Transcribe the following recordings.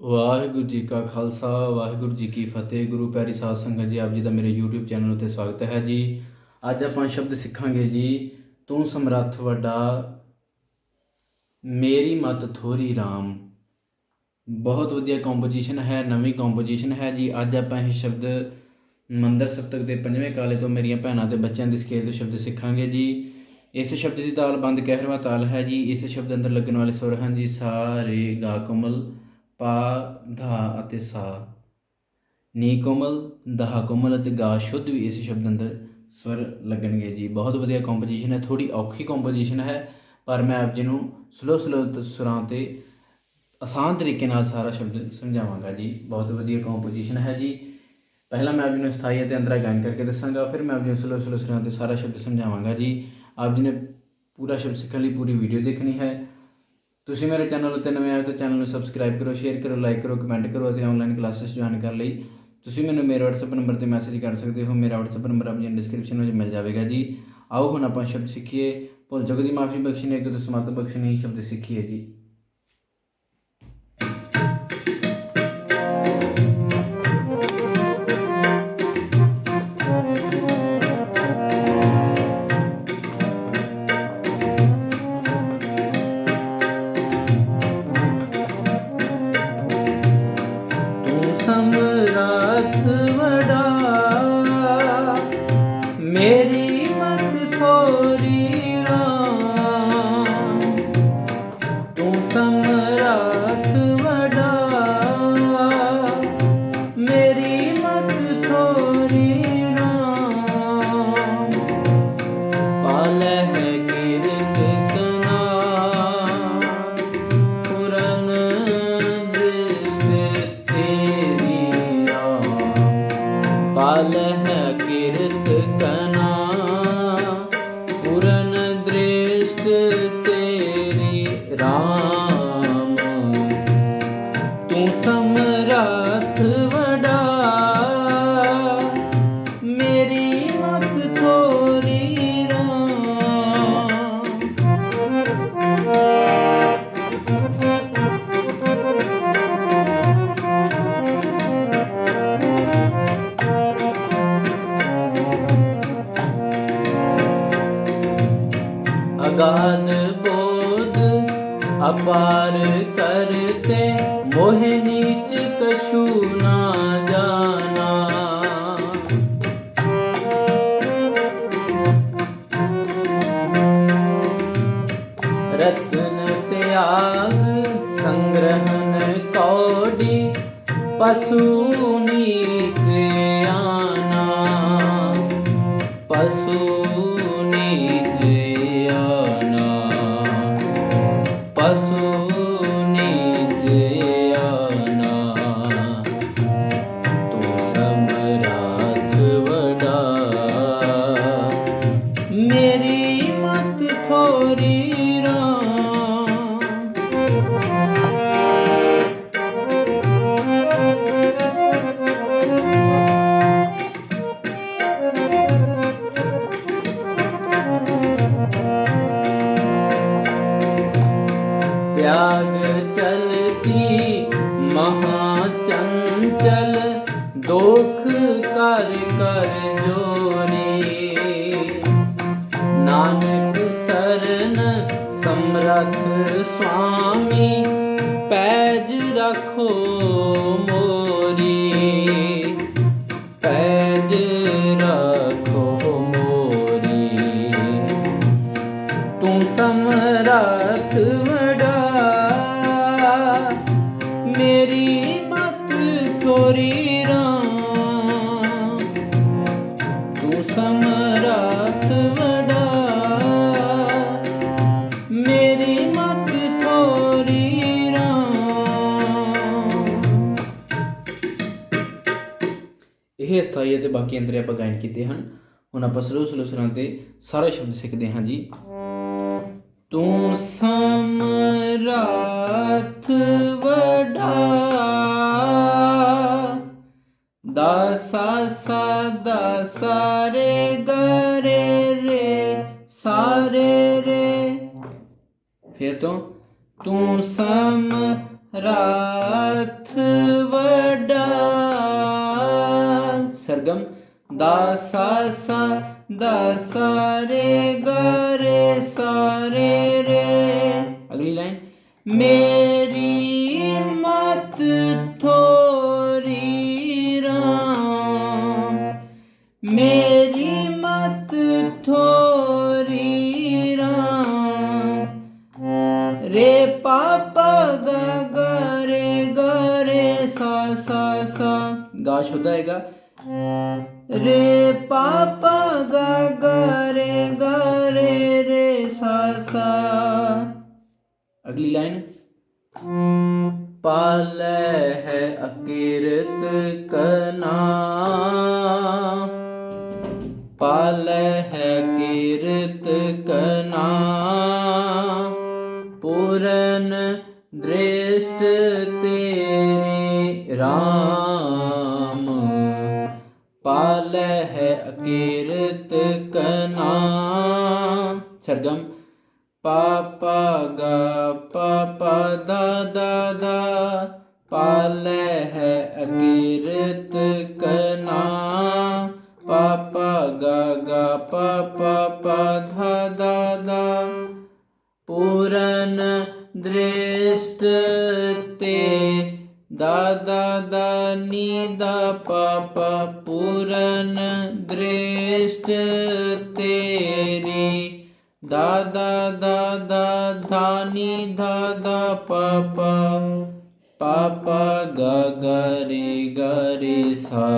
ਵਾਹਿਗੁਰੂ ਜੀ ਕਾ ਖਾਲਸਾ, ਵਾਹਿਗੁਰੂ ਜੀ ਕੀ ਫਤਿਹ। ਗੁਰੂ ਪਿਆਰੀ ਸਾਧ ਸੰਗਤ ਜੀ, ਆਪ ਜੀ ਦਾ ਮੇਰੇ YouTube ਚੈਨਲ ਉੱਤੇ ਸਵਾਗਤ ਹੈ ਜੀ। ਅੱਜ ਆਪਾਂ ਸ਼ਬਦ ਸਿੱਖਾਂਗੇ ਜੀ, ਤੂੰ ਸਮਰੱਥ ਵੱਡਾ, ਮੇਰੀ ਮਤ ਥੋਰੀ RAM ਬਹੁਤ ਵਧੀਆ ਕੰਪੋਜੀਸ਼ਨ ਹੈ, ਨਵੀਂ ਕੰਪੋਜੀਸ਼ਨ ਹੈ ਜੀ। ਅੱਜ ਆਪਾਂ ਇਹ ਸ਼ਬਦ ਮੰਦਰ ਸਪਤਕ ਦੇ ਪੰਜਵੇਂ ਕਾਲੇ ਤੋਂ ਮੇਰੀਆਂ ਭੈਣਾਂ ਤੇ ਬੱਚਿਆਂ ਦੀ ਸਕੇਲ ਤੋਂ ਸ਼ਬਦ ਸਿੱਖਾਂਗੇ ਜੀ। ਇਸ ਸ਼ਬਦ ਦੀ ਤਾਲ ਬੰਦ ਕਹਿਰਵਾ ਤਾਲ ਹੈ ਜੀ। ਇਸ ਸ਼ਬਦ ਅੰਦਰ ਲੱਗਣ ਵਾਲੇ ਸੁਰ ਹਨ ਜੀ ਸਾਰੇ ਗਾ, ਕਮਲ। ਪਾ, ਧਾ ਅਤੇ ਸਾ। ਨੀ ਕੋਮਲ ਦਹਾ ਕੋਮਲ ਅਤੇ ਗਾ ਸ਼ੁੱਧ ਵੀ ਇਸ ਸ਼ਬਦ ਅੰਦਰ ਸਵਰ ਲੱਗਣਗੇ ਜੀ। ਬਹੁਤ ਵਧੀਆ ਕੰਪੋਜੀਸ਼ਨ ਹੈ ਥੋੜੀ ਔਖੀ ਕੰਪੋਜੀਸ਼ਨ ਹੈ, ਪਰ ਮੈਂ ਆਪ ਜੀ ਨੂੰ ਸਲੋ ਸਲੋ ਸੁਰਾਂ ਤੇ ਆਸਾਨ ਤਰੀਕੇ ਨਾਲ ਸਾਰਾ ਸ਼ਬਦ ਸਮਝਾਵਾਂਗਾ ਜੀ। ਬਹੁਤ ਵਧੀਆ ਕੰਪੋਜੀਸ਼ਨ ਹੈ ਜੀ। ਪਹਿਲਾਂ ਮੈਂ ਆਪ ਜੀ ਨੂੰ ਸਥਾਈ ਅਤੇ ਅੰਤਰਾ ਗਾਇਨ ਕਰਕੇ ਦੱਸਾਂਗਾ, ਫਿਰ ਮੈਂ ਆਪ ਜੀ ਨੂੰ ਸਲੋ ਸਲੋ ਸੁਰਾਂ ਤੇ ਸਾਰਾ ਸ਼ਬਦ ਸਮਝਾਵਾਂਗਾ ਜੀ। ਆਪ ਜੀ ਨੇ ਪੂਰਾ ਸ਼ਬਦ ਸਿੱਖਣ ਲਈ ਪੂਰੀ ਵੀਡੀਓ ਦੇਖਣੀ ਹੈ। ਤੁਸੀਂ ਮੇਰੇ ਚੈਨਲ ਉੱਤੇ ਨਵੇਂ ਆਏ ਤਾਂ ਚੈਨਲ ਨੂੰ ਸਬਸਕ੍ਰਾਈਬ ਕਰੋ, ਸ਼ੇਅਰ ਕਰੋ ਲਾਈਕ ਕਰੋ ਕਮੈਂਟ ਕਰੋ ਅਤੇ ਆਨਲਾਈਨ ਕਲਾਸਿਸ ਜੁਆਇਨ ਕਰਨ ਲਈ। ਤੁਸੀਂ ਮੈਨੂੰ ਮੇਰੇ WhatsApp ਨੰਬਰ ਤੇ ਮੈਸੇਜ ਕਰ ਸਕਦੇ ਹੋ। ਮੇਰਾ WhatsApp ਨੰਬਰ ਆਪਣੀ ਡਿਸਕ੍ਰਿਪਸ਼ਨ ਵਿੱਚ ਮਿਲ ਜਾਵੇਗਾ ਜੀ। ਆਓ ਹੁਣ ਆਪਾਂ ਸ਼ਬਦ ਸਿੱਖੀਏ। ਭੁੱਲ ਚੁੱਕ ਦੀ ਮਾਫੀ ਬਖਸ਼ਣੀ ਕਿ ਤੁਸ ਮਤ ਬਖਸ਼ਣੀ, ਸ਼ਬਦ ਸਿੱਖੀਏ ਜੀ। ਪਾਲੈ ਹੈ ਅਪਾਰ ਕਰਤੇ ਮੋਹ ਨੀਚ ਕਛੂ ਨਾ ਜਾਣਾ। ਰਤਨ ਤਿਆਗ ਸੰਗ੍ਰਹਨ ਕੌਡੀ ਪਸੂ ਦੁਖ ਕਰ ਕਰ ਜੋਰੀ ਨਾਨਕ ਸਰਨ ਸਮਰਥ ਸੁਆਮੀ ਪੈਜ ਰੱਖੋ ਮੋਰੀ। ਇਹ ਅਸਥਾਈ ਅਤੇ ਬਾਕੀ ਅੰਤਰੇ ਆਪਾਂ ਗਾਇਨ ਕੀਤੇ ਹਨ। ਹੁਣ ਆਪਾਂ ਸਲੋ ਸਲੋ ਸੁਰਾਂ ਤੇ ਸਾਰੇ ਸ਼ਬਦ ਸਿੱਖਦੇ ਹਾਂ ਜੀ। ਤੂੰ ਸਮਰੱਥ ਵਡਾ ਦਾ ਸਾ ਸਾਰੇ ਗਰੇ ਰੇ, ਸਾਰੇ ਰੇ। ਫਿਰ ਤੋਂ ਤੂੰ ਸਮ ਰਾਥ ਵਡਾ। ਦਾ ਸਾ ਸਾ ਦਾ ਸਾ ਰੇ ਗ ਰੇ ਸਾ ਰੇ ਰੇ। ਅਗਲੀ ਲਾਈਨ, ਮੇਰੀ ਮਤ ਥੋਰੀ ਰਾਮ। ਮੇਰੀ ਮਤ ਥੋਰੀ ਰਾਮ। ਰੇ ਪਾਪਾ ਗ ਗ ਰੇ ਗ ਰੇ ਸਾ ਸਾ ਸਾ। ਗਾ ਸ਼ੁੱਧ ਆਏਗਾ। ਰੇ ਪਾਪਾ ਗ ਗ ਰੇ ਗ ਰੇ ਰੇ ਸਾ ਸਾ। ਅਗਲੀ ਲਾਈਨ। ਪਾਲੈ ਹੈ ਅਕਿਰਤ ਕਨਾ। ਪਾਲੈ ਹੈ ਕਿਰਤ ਕਨਾ। ਪੂਰਨ ਦ੍ਰਿਸ਼ਟ ਤੇਰੀ RAM ਅਕੀਰਤ ਕਨਾ। ਸਰਗਮ। ਪਾਪਾ ਗਾ, ਪਾ ਦਾ ਦਾ ਦਾ। ਪਾਲੈ ਹੈ ਅਕਿਰਤ ਕਨਾ। ਪਾਪਾ ਗਾ ਗਾ ਪਾ ਪਾ, ਧਾ, ਦਾ ਦਾ। ਪੂਰਨ ਦ੍ਰਿਸ਼ਟ ਤੇ ਦਾ ਦਾ ਦਾ, ਨੀ, ਦਾ, ਪਾ ਪਾ, ਪੂਰਨ ਦ੍ਰਿਸ਼ਟ ਤੇਰੀ ਦਾ ਦਾ ਦਾ ਦਾ ਧਾ ਨੀ ਧਾ ਦਾ ਰੇ ਗਾ ਸਾ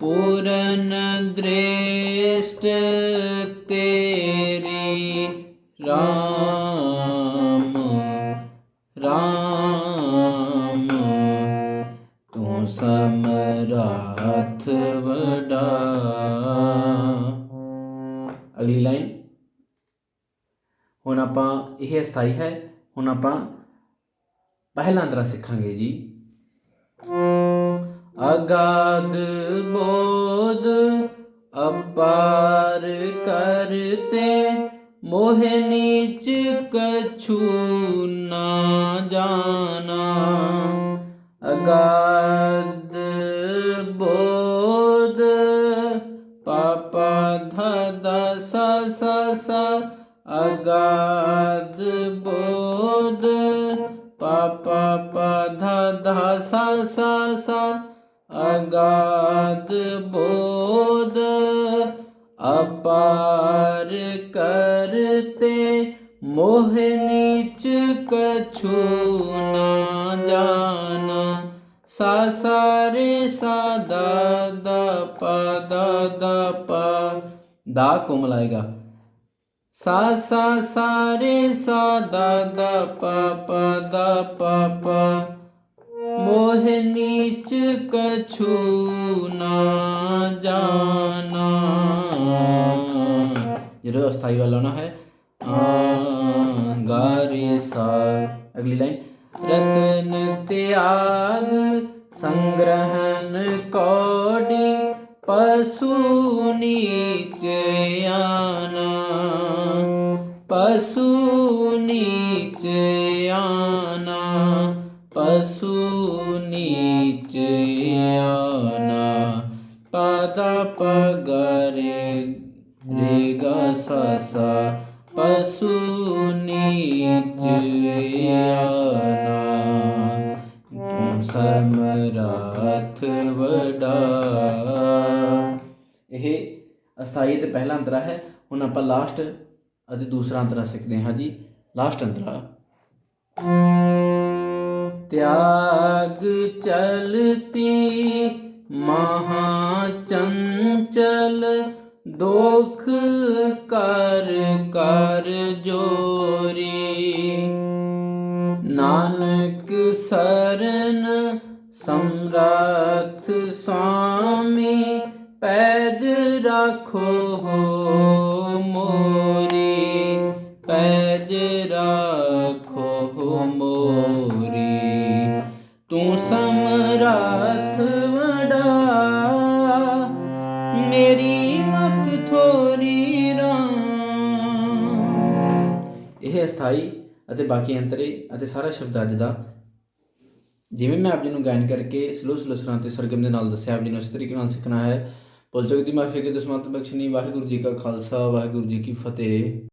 ਪੂਰਨ ਦ੍ਰਿਸ਼ਟ ਤੇਰੀ ਰਾਮ ਰਾਮ ਤੂੰ ਸਮਰਾਥ ਵਡਾ ਅਗਲੀ ਲਾਈਨ ਹੁਣ ਆਪਾਂ ਇਹ ਅਸਥਾਈ ਹੈ ਹੁਣ ਆਪਾਂ ਪਹਿਲਾ ਅੰਤਰਾ ਸਿੱਖਾਂਗੇ ਜੀ ਅਗਾਧ ਬੋਧ ਅਪਾਰ ਕਰਤੇ ਮੋਹ ਨੀਚ ਕਛੂ ਨਾ ਜਾਣਾ ਅਗਾਧ ਪਾਪਾ ਧਾ ਦਾ ਸਾ ਸਾ ਸਾ ਅਗਾਧ ਬੋਧ ਪਾਪਾ ਪਾ ਧਾ ਧਾ ਸਾ ਸਾ ਸਾ ਅਗਾਧ ਬੋਧ ਅਪਾਰ ਕਰਤੇ ਮੋਹ ਨੀਚ ਕਛੂ ਨਾ ਜਾਣਾ ਸਾ ਸਾ ਰੇ ਸਾ ਦਾ ਦਾ ਪਾ ਦਾ ਦਾ ਪਾ ਦਾ ਕੋਮਲ ਆਏਗਾ ਸਾ ਸਾ ਸਾ ਰੇ ਸਾ ਦਾ ਦਾ ਪਾ ਪਾ ਦਾ ਪਾ ਪਾ ਮੋਹ ਨੀਚ ਕਛੂ ਕੋਡੀ ਪਸੂ ਨੀਚ ਆਨਾ ਪਸੂ ਨੀਚ ਆਨਾ ਪਸੂ ਨੀਚ ਆਨਾ ਪਦਾ ਪਗਰੇ ਰੇ ਅਸਥਾਈ ਤੇ ਪਹਿਲਾ ਅੰਤਰਾ ਹੈ, ਹੁਣ ਆਪਾਂ ਲਾਸਟ ਅਤੇ ਦੂਸਰਾ ਅੰਤਰਾ ਸਿੱਖਦੇ ਹਾਂ ਜੀ। ਲਾਸਟ ਅੰਤਰਾ। ਤਿਆਗ ਚਲਤੀ ਮਹਾ ਚੰਚਲ ਦੁਖ ਕਰ ਕਰ ਜੋਰੀ। ਨਾਨਕ ਸਰਨ ਸਮਰਥ ਸੁਆਮੀ ਪੈਜ ਰੱਖੋ ਹੋ ਮੋਰੀ, ਪੈਜ ਰੱਖੋ ਮੋਰੀ। ਤੂੰ ਸਮਰਥ ਵਡਾ, ਮੇਰੀ ਮਤ ਥੋਰੀ ਰਾਮ ਇਹ ਅਸਥਾਈ ਅਤੇ ਬਾਕੀ ਅੰਤਰੇ ਅਤੇ ਸਾਰਾ ਸ਼ਬਦ ਅੱਜ ਦਾ। ਜਿਵੇਂ ਮੈਂ ਆਪ ਜੀ ਨੂੰ ਗਾਇਨ ਕਰਕੇ ਸਲੋ ਸਲੋ ਸੁਰਾਂ ਤੇ ਸਰਗਮ ਦੇ ਨਾਲ ਦੱਸਿਆ, ਆਪ ਜੀ ਨੂੰ ਇਸ ਤਰੀਕੇ ਨਾਲ ਸਿੱਖਣਾ ਹੈ। ਭੁੱਲ ਚੁੱਕ ਦੀ ਮਾਫੀ ਅੱਗੇ ਦਸਮਤ ਬਖਸ਼ਣੀ। ਵਾਹਿਗੁਰੂ ਜੀ ਕਾ ਖਾਲਸਾ, ਵਾਹਿਗੁਰੂ ਜੀ ਕੀ ਫਤਿਹ।